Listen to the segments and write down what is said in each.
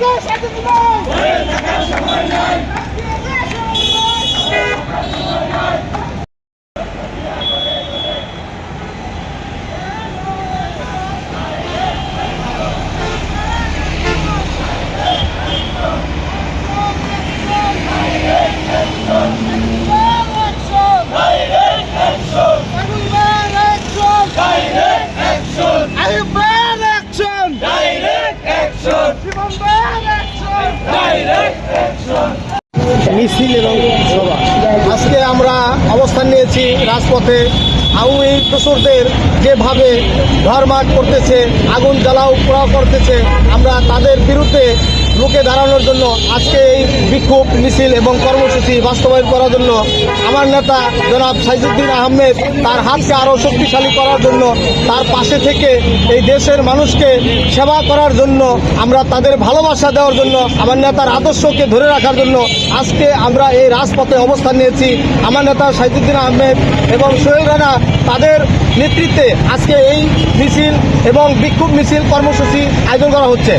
ঘরে থাকার মিছিল এবং সভা। আজকে আমরা অবস্থান নিয়েছি রাজপথে। আওয়ামী দোসরদের যেভাবে ঘরমাট করতেছে, আগুন জ্বালাও পোড়াও করতেছে, আমরা তাদের বিরুদ্ধে রুখে দাঁড়ানোর জন্য আজকে এই বিক্ষোভ মিছিল এবং কর্মসূচি বাস্তবায়ন করার জন্য আমার নেতা জনাব সাইজুদ্দিন আহমেদ তার হাতকে আরও শক্তিশালী করার জন্য তার পাশে থেকে এই দেশের মানুষকে সেবা করার জন্য আমরা তাদের ভালোবাসা দেওয়ার জন্য, আমার নেতার আদর্শকে ধরে রাখার জন্য আজকে আমরা এই রাজপথে অবস্থান নিয়েছি। আমার নেতা সাইজুদ্দিন আহমেদ এবং সোহেল রানা তাদের নেতৃত্বে আজকে এই মিছিল এবং বিক্ষোভ মিছিল কর্মসূচি আয়োজন করা হচ্ছে।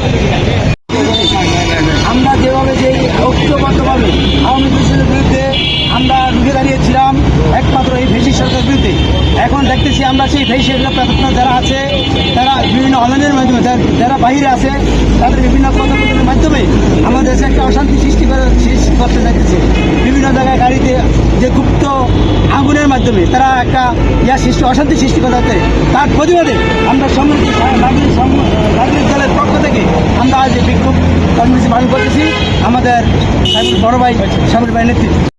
যেভাবে যে ঐক্যবদ্ধভাবে আওয়ামী লীগের বিরুদ্ধে আমরা রুখে দাঁড়িয়েছিলাম, একমাত্র এই ভেসি সরকারের বিরুদ্ধে। এখন দেখতেছি আমরা সেই ভেসি প্রার্থনা যারা আছে, তারা বিভিন্ন অনলাইনের মাধ্যমে, যারা- বাইরে আছে, তাদের বিভিন্ন পদক্ষেপের মাধ্যমে আমাদের দেশে একটা অশান্তি সৃষ্টি করে সৃষ্টি করতে দেখতেছে। বিভিন্ন জায়গায় গাড়িতে যে গুপ্ত আগুনের মাধ্যমে তারা একটা ইয়া সৃষ্টি অশান্তি সৃষ্টি করে যাচ্ছে তার প্রতিবাদে আমরা সমৃদ্ধ নাগরিক সম- নাগরিক দলের পক্ষ থেকে আমরা আজ এই বিক্ষোভ কর্মসূচি পালন করতেছি আমাদের বড় ভাই সামিল ভাই নেতৃত্বে।